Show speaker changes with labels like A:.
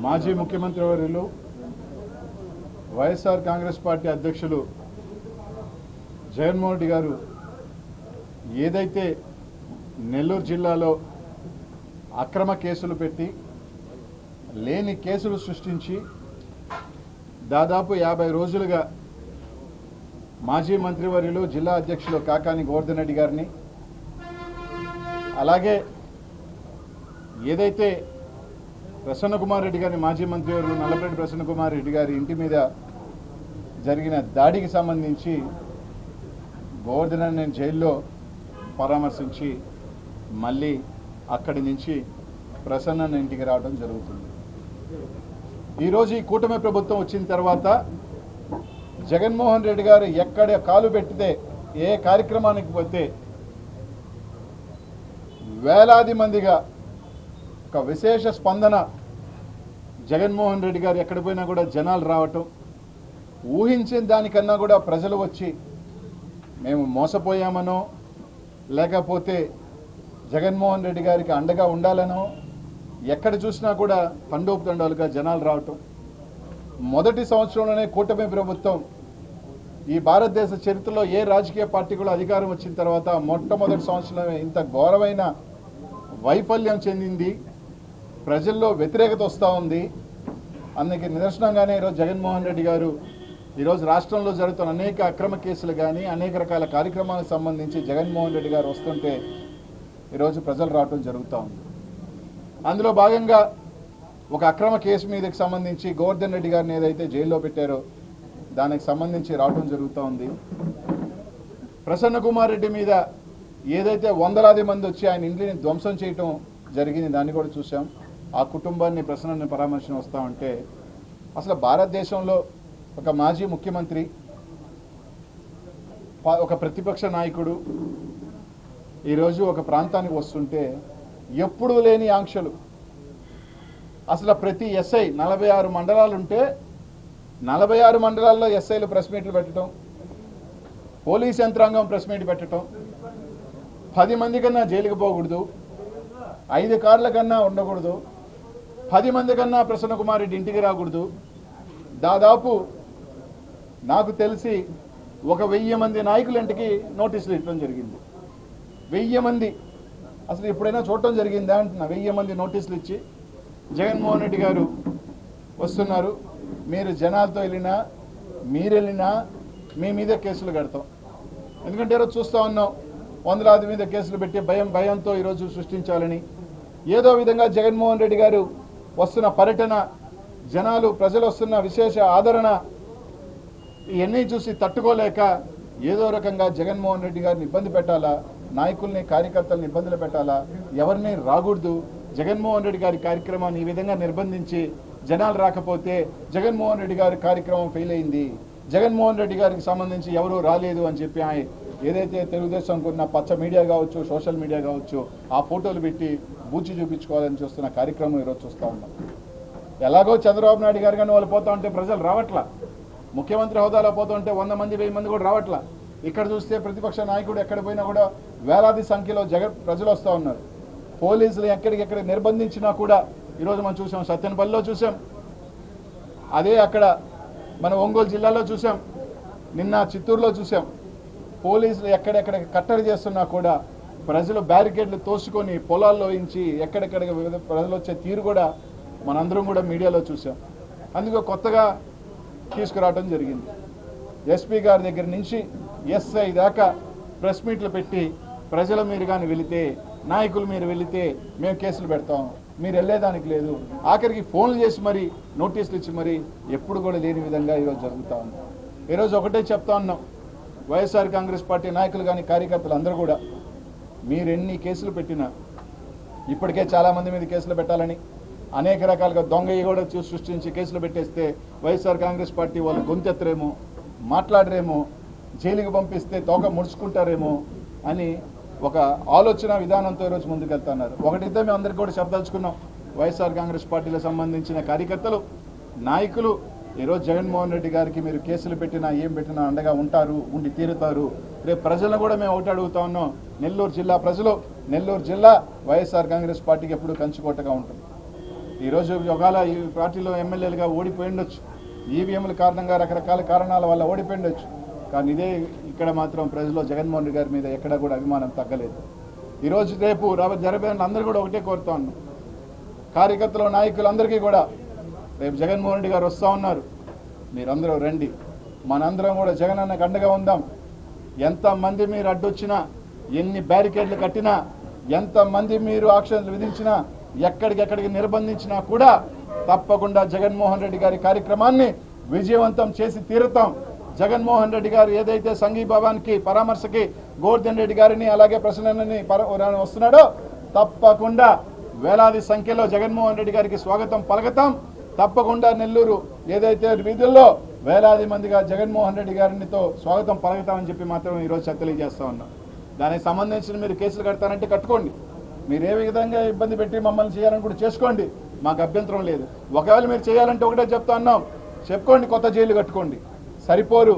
A: మాజీ ముఖ్యమంత్రి వర్యులు వైఎస్ఆర్ కాంగ్రెస్ పార్టీ అధ్యక్షులు జగన్మోహన్ రెడ్డి గారు ఏదైతే నెల్లూరు జిల్లాలో అక్రమ కేసులు పెట్టి లేని కేసులు సృష్టించి దాదాపు యాభై రోజులుగా మాజీ మంత్రివర్యులు జిల్లా అధ్యక్షులు కాకాని గోవర్ధన్ రెడ్డి గారిని అలాగే ఏదైతే ప్రసన్న కుమార్ రెడ్డి గారి మాజీ మంత్రివర్యులు నల్లపరెడ్డి ప్రసన్న కుమార్ రెడ్డి గారి ఇంటి మీద జరిగిన దాడికి సంబంధించి గోవర్ధనాన్ని నేను జైల్లో పరామర్శించి మళ్ళీ అక్కడి నుంచి ప్రసన్న ఇంటికి రావడం జరుగుతుంది. ఈరోజు ఈ కూటమి ప్రభుత్వం వచ్చిన తర్వాత జగన్మోహన్ రెడ్డి గారు ఎక్కడ కాలు పెట్టితే ఏ కార్యక్రమానికి పోతే వేలాది మందిగా ఒక విశేష స్పందన జగన్మోహన్ రెడ్డి గారు ఎక్కడ పోయినా కూడా జనాలు రావటం ఊహించిన దానికన్నా కూడా ప్రజలు వచ్చి మేము మోసపోయామనో లేకపోతే జగన్మోహన్ రెడ్డి గారికి అండగా ఉండాలనో ఎక్కడ చూసినా కూడా పండోపుతండాలుగా జనాలు రావటం. మొదటి సంవత్సరంలోనే కూటమి ప్రభుత్వం ఈ భారతదేశ చరిత్రలో ఏ రాజకీయ పార్టీ కూడా అధికారం వచ్చిన తర్వాత మొట్టమొదటి సంవత్సరమే ఇంత ఘోరమైన వైఫల్యం చెందింది. ప్రజల్లో వ్యతిరేకత వస్తూ ఉంది. అందుకే నిదర్శనంగానే ఈరోజు జగన్మోహన్ రెడ్డి గారు ఈరోజు రాష్ట్రంలో జరుగుతున్న అనేక అక్రమ కేసులు కానీ అనేక రకాల కార్యక్రమాలకు సంబంధించి జగన్మోహన్ రెడ్డి గారు వస్తుంటే ఈరోజు ప్రజలు రావటం జరుగుతూ ఉంది. అందులో భాగంగా ఒక అక్రమ కేసు మీదకి సంబంధించి గోవర్ధన్ రెడ్డి గారిని ఏదైతే జైల్లో పెట్టారో దానికి సంబంధించి రావటం జరుగుతూ ఉంది. ప్రసన్న కుమార్ రెడ్డి మీద ఏదైతే వందలాది మంది వచ్చి ఆయన ఇంటిని ధ్వంసం చేయటం జరిగింది దాన్ని కూడా చూసాం ఆ కుటుంబాన్ని ప్రసన్నని పరామర్శన వస్తా ఉంటే అసలు భారతదేశంలో ఒక మాజీ ముఖ్యమంత్రి ఒక ప్రతిపక్ష నాయకుడు ఈరోజు ఒక ప్రాంతానికి వస్తుంటే ఎప్పుడు లేని ఆంక్షలు. అసలు ప్రతి ఎస్ఐ నలభై ఆరు మండలాలు ఉంటే నలభై ఆరు మండలాల్లో ఎస్ఐలు ప్రెస్ మీట్లు పెట్టడం పోలీస్ యంత్రాంగం ప్రెస్ మీట్ పెట్టడం పది మంది కన్నా జైలుకి పోకూడదు ఐదు కార్ల కన్నా ఉండకూడదు పది మంది కన్నా ప్రసన్న కుమార్ రెడ్డి ఇంటికి రాకూడదు. దాదాపు నాకు తెలిసి ఒక వెయ్యి మంది నాయకుల ఇంటికి నోటీసులు ఇవ్వడం జరిగింది. వెయ్యి మంది అసలు ఎప్పుడైనా చూడటం జరిగిందా అంటున్నా. వెయ్యి మంది నోటీసులు ఇచ్చి జగన్మోహన్ రెడ్డి గారు వస్తున్నారు. మీరు జనాలతో వెళ్ళినా మీరు వెళ్ళినా మీ మీద కేసులు కడతాం. ఎందుకంటే ఈరోజు చూస్తూ ఉన్నాం వందలాది మీద కేసులు పెట్టి భయం భయంతో ఈరోజు సృష్టించాలని. ఏదో విధంగా జగన్మోహన్ రెడ్డి గారు వస్తున్న పర్యటన జనాలు ప్రజలు వస్తున్న విశేష ఆదరణ ఇవన్నీ చూసి తట్టుకోలేక ఏదో రకంగా జగన్మోహన్ రెడ్డి గారిని ఇబ్బంది పెట్టాలా? నాయకుల్ని కార్యకర్తలను ఇబ్బందులు పెట్టాలా? ఎవరిని రాకూడదు. జగన్మోహన్ రెడ్డి గారి కార్యక్రమాన్ని ఈ విధంగా నిర్బంధించి జనాలు రాకపోతే జగన్మోహన్ రెడ్డి గారి కార్యక్రమం ఫెయిల్ అయింది. జగన్మోహన్ రెడ్డి గారికి సంబంధించి ఎవరు రాలేదు అని చెప్పి ఆయన ఏదైతే తెలుగుదేశం ఉన్న పచ్చ మీడియా కావచ్చు సోషల్ మీడియా కావచ్చు ఆ ఫోటోలు పెట్టి బూచి చూపించుకోవాలని చూస్తున్న కార్యక్రమం ఈరోజు చూస్తూ ఉన్నాం. ఎలాగో చంద్రబాబు నాయుడు గారు కానీ వాళ్ళు పోతా ఉంటే ప్రజలు రావట్లా. ముఖ్యమంత్రి హోదాలో పోతూ ఉంటే వంద మంది వెయ్యి మంది కూడా రావట్లా. ఇక్కడ చూస్తే ప్రతిపక్ష నాయకుడు ఎక్కడ పోయినా కూడా వేలాది సంఖ్యలో జగ ప్రజలు వస్తూ ఉన్నారు. పోలీసులు ఎక్కడికెక్కడ నిర్బంధించినా కూడా ఈరోజు మనం చూసాం సత్యనపల్లిలో చూసాం. అదే అక్కడ మన ఒంగోలు జిల్లాలో చూసాం. నిన్న చిత్తూరులో చూసాం. పోలీసులు ఎక్కడెక్కడ కట్టడి చేస్తున్నా కూడా ప్రజలు బ్యారికేడ్లు తోసుకొని పొలాల్లో ఇంచి ఎక్కడెక్కడ వివిధ ప్రజలు వచ్చే తీరు కూడా మనందరం కూడా మీడియాలో చూసాం. అందుకే కొత్తగా తీసుకురావడం జరిగింది. ఎస్పీ గారి దగ్గర నుంచి ఎస్ఐ దాకా ప్రెస్ మీట్లు పెట్టి ప్రజల మీరు కానీ వెళితే నాయకులు మీరు వెళితే మేము కేసులు పెడతాం. మీరు వెళ్ళేదానికి లేదు. ఆఖరికి ఫోన్లు చేసి మరి నోటీసులు ఇచ్చి మరి ఎప్పుడు కూడా లేని విధంగా ఈరోజు జరుగుతూ ఉంది. ఈరోజు ఒకటే చెప్తా ఉన్నాం. వైఎస్ఆర్ కాంగ్రెస్ పార్టీ నాయకులు కానీ కార్యకర్తలు అందరూ కూడా మీరెన్ని కేసులు పెట్టినా ఇప్పటికే చాలామంది మీద కేసులు పెట్టాలని అనేక రకాలుగా దొంగ కూడా చూ- సృష్టించి కేసులు పెట్టేస్తే వైఎస్ఆర్ కాంగ్రెస్ పార్టీ వాళ్ళు గొంతెత్తరేమో మాట్లాడరేమో జైలుకి పంపిస్తే తోక ముడుచుకుంటారేమో అని ఒక ఆలోచన విధానంతో ఈరోజు ముందుకెళ్తున్నారు. ఒకటిద్దరు మేము అందరికీ కూడా చెప్పదలుచుకున్నాం. వైఎస్ఆర్ కాంగ్రెస్ పార్టీలకు సంబంధించిన కార్యకర్తలు నాయకులు ఈరోజు జగన్మోహన్ రెడ్డి గారికి మీరు కేసులు పెట్టినా ఏం పెట్టినా అండగా ఉంటారు ఉండి తీరుతారు. రేపు ప్రజలను కూడా మేము ఒకటి అడుగుతా ఉన్నాం. నెల్లూరు జిల్లా ప్రజలు నెల్లూరు జిల్లా వైఎస్ఆర్ కాంగ్రెస్ పార్టీకి ఎప్పుడు కంచుకోటగా ఉంటుంది. ఈరోజు ఒకవేళ ఈ పార్టీలో ఎమ్మెల్యేలుగా ఓడిపోయి ఉండొచ్చు ఈవీఎంల కారణంగా రకరకాల కారణాల వల్ల ఓడిపోయి ఉండొచ్చు కానీ ఇదే ఇక్కడ మాత్రం ప్రజలు జగన్మోహన్ రెడ్డి గారి మీద ఎక్కడా కూడా అభిమానం తగ్గలేదు. ఈరోజు రేపు రాబో జరగబోయే అందరూ కూడా ఒకటే కోరుతా ఉన్నాం. కార్యకర్తలు నాయకులందరికీ కూడా రేపు జగన్మోహన్ రెడ్డి గారు వస్తూ ఉన్నారు. మీరందరూ రండి. మనందరం కూడా జగన్ అన్నకు అండగా ఉందాం. ఎంతమంది మీరు అడ్డొచ్చినా ఎన్ని బ్యారికేడ్లు కట్టినా ఎంతమంది మీరు ఆక్షన్లు విధించినా ఎక్కడికెక్కడికి నిర్బంధించినా కూడా తప్పకుండా జగన్మోహన్ రెడ్డి గారి కార్యక్రమాన్ని విజయవంతం చేసి తీరుతాం. జగన్మోహన్ రెడ్డి గారు ఏదైతే సంఘీభావానికి పరామర్శకి గోవర్ధన్ రెడ్డి గారిని అలాగే ప్రసన్నని పర వస్తున్నాడో తప్పకుండా వేలాది సంఖ్యలో జగన్మోహన్ రెడ్డి గారికి స్వాగతం పలకతాం. తప్పకుండా నెల్లూరు ఏదైతే వీధుల్లో వేలాది మందిగా జగన్మోహన్ రెడ్డి గారినితో స్వాగతం పలకతామని చెప్పి మాత్రం ఈరోజు తెలియజేస్తా ఉన్నాం. దానికి సంబంధించిన మీరు కేసులు కడతారంటే కట్టుకోండి. మీరు ఏ విధంగా ఇబ్బంది పెట్టి మమ్మల్ని చేయాలని కూడా చేసుకోండి. మాకు అభ్యంతరం లేదు. ఒకవేళ మీరు చేయాలంటే ఒకటే చెప్తా ఉన్నాం. చెప్పుకోండి కొత్త జైలు కట్టుకోండి. సరిపోరు.